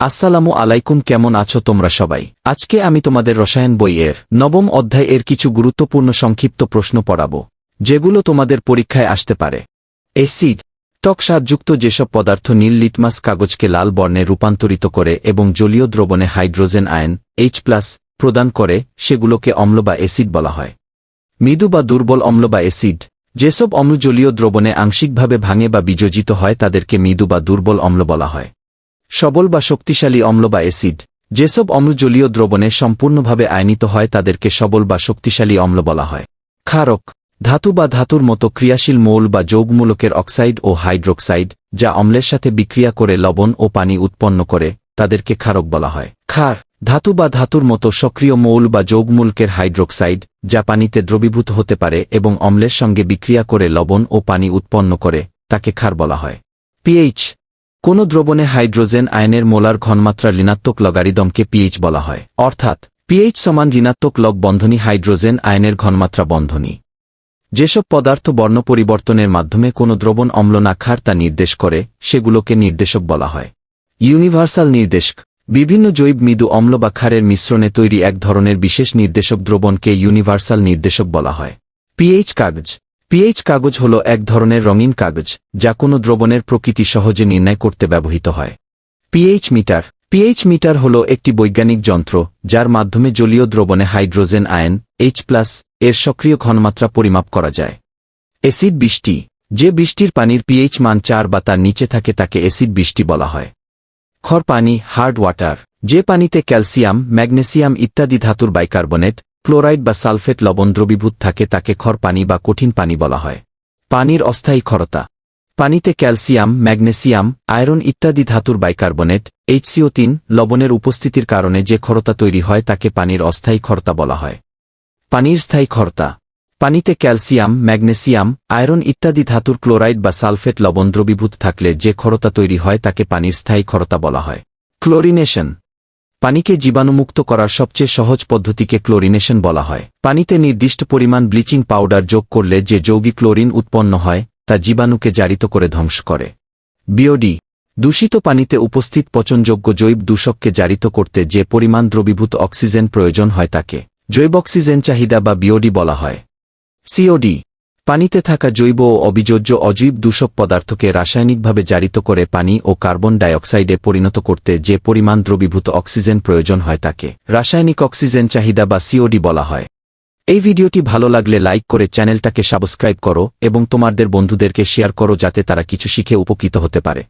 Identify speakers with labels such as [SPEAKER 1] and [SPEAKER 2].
[SPEAKER 1] আসসালামু আলাইকুম, কেমন আছো তোমরা সবাই? আজকে আমি তোমাদের রসায়ন বইয়ের নবম অধ্যায় এর কিছু গুরুত্বপূর্ণ সংক্ষিপ্ত প্রশ্ন পড়াব, যেগুলো তোমাদের পরীক্ষায় আসতে পারে। এসিড টক স্বাদযুক্ত যেসব পদার্থ নীল লিটমাস কাগজকে লাল বর্ণে রূপান্তরিত করে এবং জলীয় দ্রবণে হাইড্রোজেন আয়ন এইচ প্লাস প্রদান করে, সেগুলোকে অম্ল বা এসিড বলা হয়। মৃদু বা দুর্বল অম্ল বা এসিড যেসব অম্ল জলীয় দ্রবণে আংশিকভাবে ভাঙে বা বিযোজিত হয় তাদেরকে মৃদু বা দুর্বল অম্ল বলা হয়। সবল বা শক্তিশালী অম্ল বা অ্যাসিড, যেসব অম্ল জলীয় দ্রবণে সম্পূর্ণভাবে আয়নিত হয় তাদেরকে সবল বা শক্তিশালী অম্ল বলা হয়। ক্ষারক, ধাতু বা ধাতুর মতো ক্রিয়াশীল মৌল বা যৌগমূলকের অক্সাইড ও হাইড্রোক্সাইড, যা অম্লের সাথে বিক্রিয়া করে লবণ ও পানি উৎপন্ন করে, তাদেরকে ক্ষারক বলা হয়। ক্ষার, ধাতু বা ধাতুর মতো সক্রিয় মৌল বা যৌগমূলকের হাইড্রোক্সাইড, যা পানিতে দ্রবীভূত হতে পারে এবং অম্লের সঙ্গে বিক্রিয়া করে লবণ ও পানি উৎপন্ন করে, তাকে ক্ষার বলা হয়। পিএইচ কোনো দ্রবণে হাইড্রোজেন আয়নের মোলার ঘনমাত্রা ঋণাত্মক লগারিদমকে পিএইচ বলা হয়। অর্থাৎ পিএইচ সমান ঋণাত্মক লগ বন্ধনী হাইড্রোজেন আয়নের ঘনমাত্রা বন্ধনী। যেসব পদার্থ বর্ণ পরিবর্তনের মাধ্যমে কোনো দ্রবণ অম্ল না খার তা নির্দেশ করে, সেগুলোকে নির্দেশক বলা হয়। ইউনিভার্সাল নির্দেশক। বিভিন্ন জৈব মৃদু অম্ল বা ক্ষারের মিশ্রণে তৈরি এক ধরনের বিশেষ নির্দেশক দ্রবণকে ইউনিভার্সাল নির্দেশক বলা হয়। পিএইচ কাগজ। পিএইচ কাগজ হল এক ধরনের রঙিন কাগজ, যা কোনো দ্রবণের প্রকৃতি সহজে নির্ণয় করতে ব্যবহৃত হয়। PH metre. পিএইচ মিটার হল একটি বৈজ্ঞানিক যন্ত্র, যার মাধ্যমে জলীয় দ্রবণে হাইড্রোজেন আয়ন এইচ প্লাস এর সক্রিয় ঘনমাত্রা পরিমাপ করা যায়। অ্যাসিড বৃষ্টি। যে বৃষ্টির পানির পিএইচ মান চার বা তার নিচে থাকে তাকে অ্যাসিড বৃষ্টি বলা হয়। খর পানি, হার্ড ওয়াটার। যে পানিতে ক্যালসিয়াম, ম্যাগনেসিয়াম ইত্যাদি ধাতুর বাইকার্বনেট ক্লোরাইড বা সালফেট লবণ দ্রবীভূত থাকে, তাকে খর পানি বা কঠিন পানি বলা হয়। পানির অস্থায়ী খরতা পানিতে ক্যালসিয়াম, ম্যাগনেসিয়াম, আয়রন ইত্যাদি ধাতুর বাইকার্বনেট এইচসিও তিন লবণের উপস্থিতির কারণে যে খরতা তৈরি হয়, তাকে পানির অস্থায়ী খরতা বলা হয়। পানির স্থায়ী খরতা পানিতে ক্যালসিয়াম, ম্যাগনেসিয়াম, আয়রন ইত্যাদি ধাতুর ক্লোরাইড বা সালফেট লবণ দ্রবীভূত থাকলে যে খরতা তৈরি হয়, তাকে পানির স্থায়ী খরতা বলা হয়। ক্লোরিনেশন। পানিকে জীবাণুমুক্ত করার সবচেয়ে সহজ পদ্ধতিকে ক্লোরিনেশন বলা হয়। পানিতে নির্দিষ্ট পরিমাণ ব্লিচিং পাউডার যোগ করলে যে যৌগিক ক্লোরিন উৎপন্ন হয়, তা জীবাণুকে জারিত করে ধ্বংস করে। বিওডি দূষিত পানিতে উপস্থিত পচনযোগ্য জৈব দূষককে জারিত করতে যে পরিমাণ দ্রবীভূত অক্সিজেন প্রয়োজন হয় তাকে জৈব অক্সিজেন চাহিদা বা বিওডি বলা হয়। সিওডি পানিতে থাকা জৈব ও অবিযোজ্য অজীব দূষক পদার্থকে রাসায়নিকভাবে জারিত করে পানি ও কার্বন ডাইঅক্সাইডে পরিণত করতে যে পরিমাণ দ্রবীভূত অক্সিজেন প্রয়োজন হয় তাকে রাসায়নিক অক্সিজেন চাহিদা বা সিওডি বলা হয়। এই ভিডিওটি ভালো লাগলে লাইক করে চ্যানেলটাকে সাবস্ক্রাইব করো এবং তোমাদের বন্ধুদেরকে শেয়ার করো যাতে তারা কিছু শিখে উপকৃত হতে পারে।